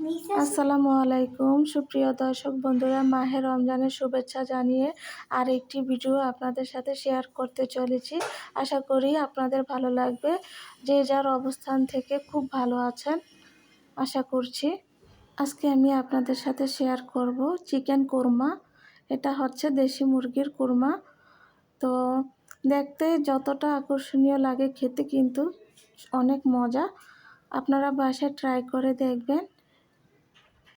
আসসালামু আলাইকুম। সুপ্রিয় দর্শক বন্ধুরা, মাহে রমজানের শুভেচ্ছা জানিয়ে আর একটি ভিডিও আপনাদের সাথে শেয়ার করতে চলেছি। আশা করি আপনাদের ভালো লাগবে। যে যার অবস্থান থেকে খুব ভালো আছেন, আশা করছি। আজকে আমি আপনাদের সাথে শেয়ার করব চিকেন কোরমা। এটা হচ্ছে দেশি মুরগির কোরমা। তো দেখতে যতটা আকর্ষণীয় লাগে খেতে কিন্তু অনেক মজা। আপনারা বাসায় ট্রাই করে দেখবেন।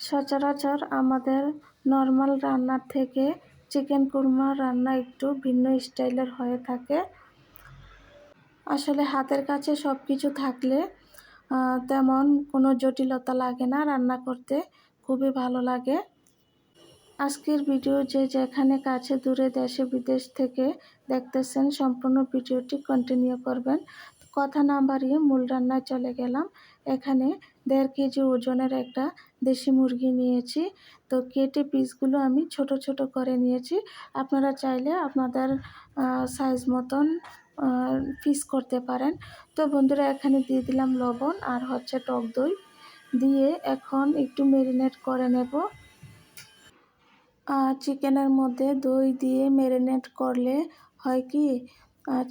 সচরাচর আমাদের নর্মাল রান্নার থেকে চিকেন কুরমা রান্না একটু ভিন্ন স্টাইলের হয়ে থাকে। আসলে হাতের কাছে সব কিছু থাকলে তেমন কোনো জটিলতা লাগে না রান্না করতে, খুবই ভালো লাগে। আজকের ভিডিও যে যেখানে কাছে দূরে দেশে বিদেশ থেকে দেখতেছেন, সম্পূর্ণ ভিডিওটি কন্টিনিউ করবেন। কথা না বাড়িয়ে মূল রান্নায় চলে গেলাম। এখানে দেড় কেজি ওজনের একটা দেশি মুরগি নিয়েছি। তো কেটে পিসগুলো আমি ছোট ছোট করে নিয়েছি। আপনারা চাইলে আপনাদের সাইজ মতন পিস করতে পারেন। তো বন্ধুরা, এখানে দিয়ে দিলাম লবণ আর হচ্ছে টক দই। দিয়ে এখন একটু ম্যারিনেট করে নেব। চিকেনের মধ্যে দই দিয়ে ম্যারিনেট করলে হয় কি?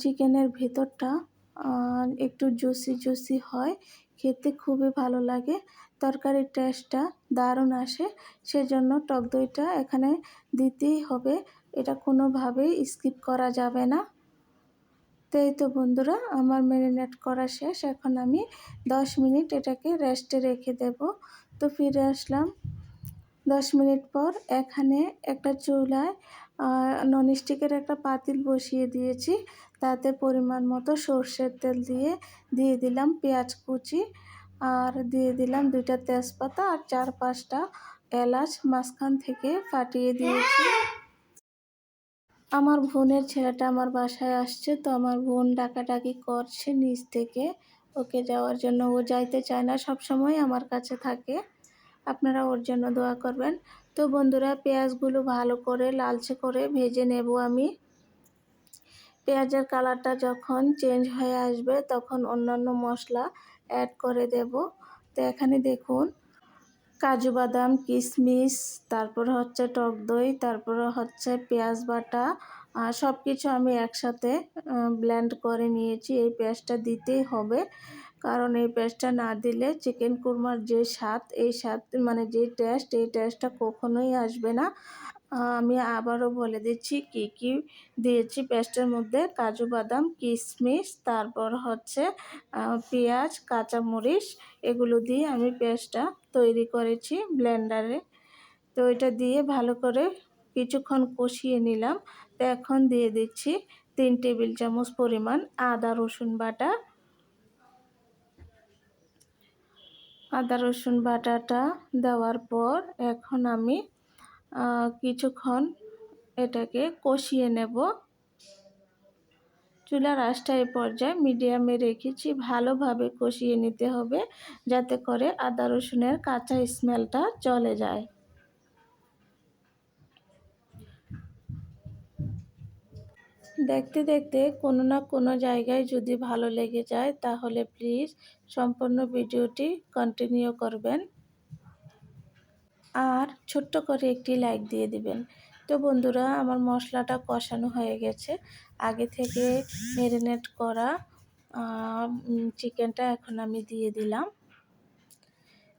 চিকেনের ভেতরটা একটু জুসি জুসি হয়, খেতে খুবই ভালো লাগে। তরকারির টেস্টটা দারুণ আসে, সেজন্য টক দইটা এখানে দিতেই হবে। এটা কোনোভাবেই স্কিপ করা যাবে না। তাই তো বন্ধুরা, আমার ম্যারিনেট করা শেষ। এখন আমি দশ মিনিট এটাকে রেস্টে রেখে দেব। তো ফিরে আসলাম। দশ মিনিট পর এখানে একটা চুলায় ননস্টিকের একটা পাতিল বসিয়ে দিয়েছি। তাতে পরিমাণ মতো সর্ষের তেল দিয়ে দিয়ে দিলাম পেঁয়াজ কুচি। আর দিয়ে দিলাম দুইটা তেজপাতা আর চার পাঁচটা এলাচ মাঝখান থেকে ফাটিয়ে দিয়েছি। আমার বোনের ছেলেটা আমার বাসায় আসছে, তো আমার বোন ডাকাডাকি করছে নিচ থেকে। ওকে যাওয়ার জন্য। ও যাইতে চায় না সব সময় আমার কাছে থাকে। আপনারা ওর জন্য দোয়া করবেন। তো বন্ধুরা, পেঁয়াজগুলো ভালো করে লালচে করে ভেজে নেব আমি। পেঁয়াজের কালারটা যখন চেঞ্জ হয়ে আসবে, তখন অন্যান্য মশলা অ্যাড করে দেব। তো এখানে দেখুন, কাজু বাদাম, কিশমিশ, তারপর হচ্ছে টক দই, তারপরে হচ্ছে পেঁয়াজ বাটা সব কিছু আমি একসাথে ব্ল্যান্ড করে নিয়েছি। এই পেঁয়াজটা দিতেই হবে। কারণ এই পেস্টটা না দিলে চিকেন কুরমার যে স্বাদ, এই স্বাদ মানে যে টেস্ট এই টেস্টটা কখনোই আসবে না। আমি আবারও বলে দিচ্ছি কি কি দিয়েছি পেস্টের মধ্যে। কাজু বাদাম কিশমিশ তারপর হচ্ছে পেঁয়াজ, কাঁচামরিচ, এগুলো দিয়ে আমি পেস্টটা তৈরি করেছি ব্লেন্ডারে। তো এটা দিয়ে ভালো করে কিছুক্ষণ কষিয়ে নিলাম। তো এখন দিয়ে দিচ্ছি তিন টেবিল চামচ পরিমাণ আদা রসুন বাটা। আদা, রসুন বাটাটা দেওয়ার পর এখন আমি কিছুক্ষণ এটাকে কষিয়ে নেব। চুলার আঁচটা এই পর্যায়ে মিডিয়ামে রেখেছি, ভালোভাবে কষিয়ে নিতে হবে যাতে করে আদা, রসুনের কাঁচা স্মেলটা চলে যায়। দেখতে দেখতে কোনো না কোনো জায়গায় যদি ভালো লেগে যায়, তাহলে প্লিজ সম্পূর্ণ ভিডিওটি কন্টিনিউ করবেন। আর ছোট্ট করে একটি লাইক দিয়ে দিবেন। তো বন্ধুরা, আমার মশলাটা কষানো হয়ে গেছে। আগে থেকে ম্যারিনেট করা চিকেনটা এখন আমি দিয়ে দিলাম।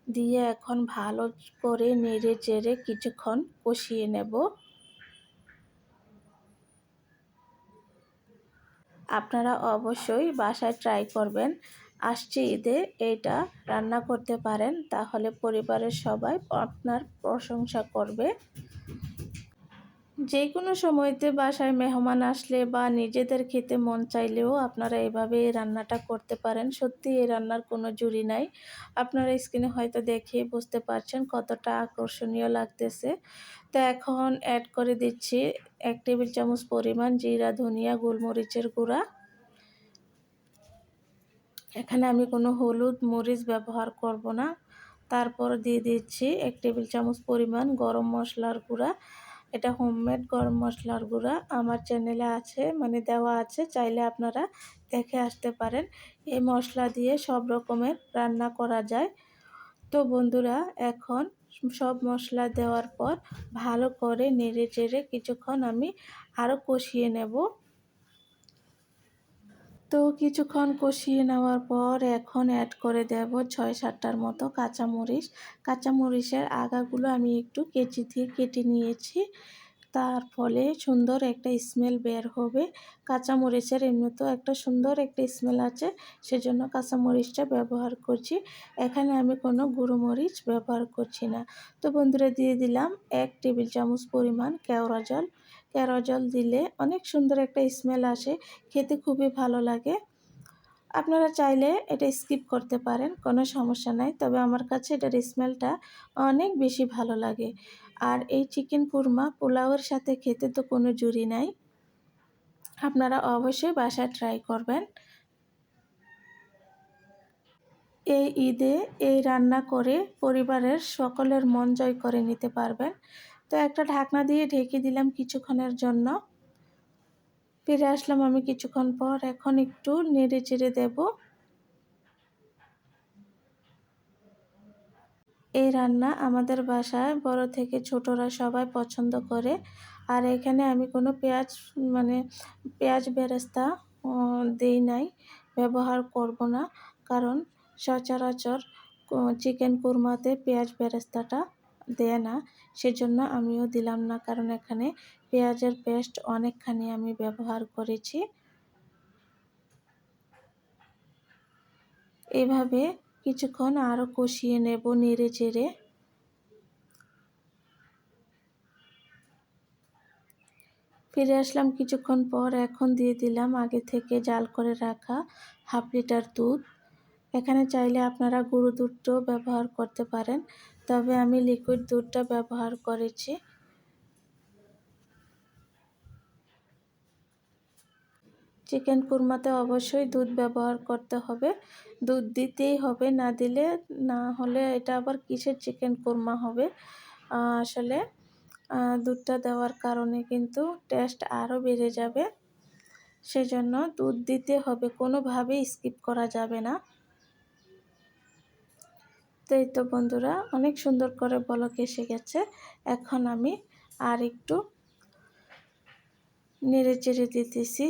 দিয়ে এখন ভালো করে নেড়ে চেড়ে কিছুক্ষণ কষিয়ে নেব। আপনারা অবশ্যই বাসায় ট্রাই করবেন। আসছে ঈদে, এইটা রান্না করতে পারেন, তাহলে পরিবারের সবাই আপনার প্রশংসা করবে। যে কোনো সময়তে বাসায় মেহমান আসলে বা নিজেদের খেতে মন চাইলেও আপনারা এভাবে এই রান্নাটা করতে পারেন। সত্যি এই রান্নার কোনো জুড়ি নাই। আপনারা স্ক্রিনে হয়তো দেখে বুঝতে পারছেন কতটা আকর্ষণীয় লাগতেছে। তো এখন অ্যাড করে দিচ্ছি এক টেবিল চামচ পরিমাণ জিরা, ধনিয়া, গোলমরিচের গুঁড়া। এখানে আমি কোনো হলুদ মরিচ ব্যবহার করব না। তারপর দিয়ে দিচ্ছি এক টেবিল চামচ পরিমাণ গরম মশলার গুঁড়া। এটা হোমমেড গরম মশলার গুঁড়া আমার চ্যানেলে আছে মানে দেওয়া আছে, চাইলে আপনারা দেখে আসতে পারেন। এই মশলা দিয়ে সব রকমের রান্না করা যায়। তো বন্ধুরা, এখন সব মশলা দেওয়ার পর ভালো করে নেড়ে চেড়ে কিছুক্ষণ আমি আরও কষিয়ে নেব। তো কিছুক্ষণ কষিয়ে নেওয়ার পর এখন অ্যাড করে দেব ছয় সাতটার মতো কাঁচামরিচ। কাঁচামরিচের আগাগুলো আমি একটু কেচি দিয়ে কেটে নিয়েছি। তার ফলে সুন্দর একটা স্মেল বের হবে। কাঁচামরিচের এমনিতেও একটা সুন্দর একটা স্মেল আছে, সেজন্য কাঁচামরিচটা ব্যবহার করছি। এখানে আমি কোনো গুঁড়ো মরিচ ব্যবহার করছি না। তো বন্ধুরা, দিয়ে দিলাম এক টেবিল চামচ পরিমাণ কেওড়া জল। কেওড়া জল দিলে অনেক সুন্দর একটা স্মেল আসে, খেতে খুবই ভালো লাগে। আপনারা চাইলে এটা স্কিপ করতে পারেন, কোনো সমস্যা নাই। তবে আমার কাছে এটার স্মেলটা অনেক বেশি ভালো লাগে। আর এই চিকেন কুরমা পোলাওয়ের সাথে খেতে তো কোনো জুরি নাই। আপনারা অবশ্যই বাসায় ট্রাই করবেন। এই ঈদে এই রান্না করে পরিবারের সকলের মন জয় করে নিতে পারবেন। তো একটা ঢাকনা দিয়ে ঢেকে দিলাম কিছুক্ষণের জন্য। ফিরে আসলাম আমি কিছুক্ষণ পর। এখন একটু নেড়ে চেড়ে দেব। এই রান্না আমাদের বাসায় বড় থেকে ছোটরা সবাই পছন্দ করে। আর এখানে আমি কোনো পেঁয়াজ মানে পেঁয়াজ বেরেস্তা দেই নাই, ব্যবহার করব না। কারণ সচরাচর চিকেন কুরমাতে পেঁয়াজ বেরেস্তাটা দেয় না, সেজন্য আমিও দিলাম না। কারণ এখানে পেঁয়াজের পেস্ট অনেকখানি আমি ব্যবহার করেছি। এভাবে কিছুক্ষণ আরও কষিয়ে নেব নেড়ে চেড়ে। ফিরে আসলাম কিছুক্ষণ পর, এখন দিয়ে দিলাম আগে থেকে জাল করে রাখা হাফ লিটার দুধ। এখানে চাইলে আপনারা গরু দুধটাও ব্যবহার করতে পারেন। তবে আমি লিকুইড দুধটা ব্যবহার করেছি। চিকেন কুরমাতে অবশ্যই দুধ ব্যবহার করতে হবে। দুধ দিতেই হবে, না দিলে না হলে এটা আবার কিসের চিকেন কুরমা হবে? আসলে দুধটা দেওয়ার কারণে কিন্তু টেস্ট আরও বেড়ে যাবে। সেজন্য দুধ দিতে হবে, কোনোভাবেই স্কিপ করা যাবে না। তো এই তো বন্ধুরা, অনেক সুন্দর করে বলক এসে গেছে। এখন আমি আর একটু নেড়ে চেড়ে দিতেছি।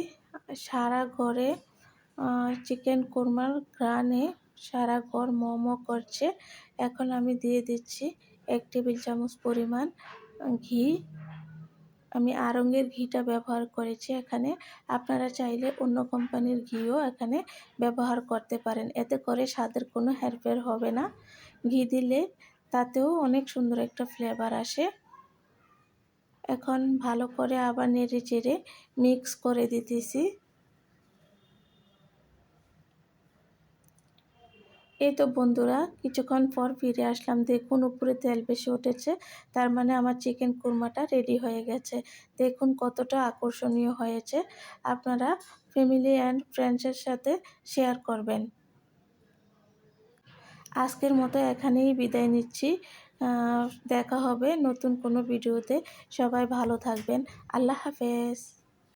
সারা ঘরে চিকেন কোরমার গ্রানে সারা ঘর মোমো করছে। এখন আমি দিয়ে দিচ্ছি এক টেবিল চামচ পরিমাণ ঘি। আমি আরঙ্গের ঘিটা ব্যবহার করেছি এখানে। আপনারা চাইলে অন্য কোম্পানির ঘিও এখানে ব্যবহার করতে পারেন। এতে করে স্বাদের কোনো হেরফের হবে না। ঘি দিলে তাতেও অনেক সুন্দর একটা ফ্লেভার আসে। এখন ভালো করে আবার নেড়ে চেড়ে মিক্স করে দিতেছি। এই তো বন্ধুরা, কিছুক্ষণ পর ফিরে আসলাম। দেখুন, উপরে তেল বেশি উঠেছে, তার মানে আমার চিকেন কুরমাটা রেডি হয়ে গেছে। দেখুন, কতটা আকর্ষণীয় হয়েছে। আপনারা ফ্যামিলি অ্যান্ড ফ্রেন্ডসের সাথে শেয়ার করবেন। আজকের মতো এখানেই বিদায় নিচ্ছি। দেখা হবে নতুন কোনো ভিডিওতে সবাই ভালো থাকবেন। আল্লাহ হাফেজ।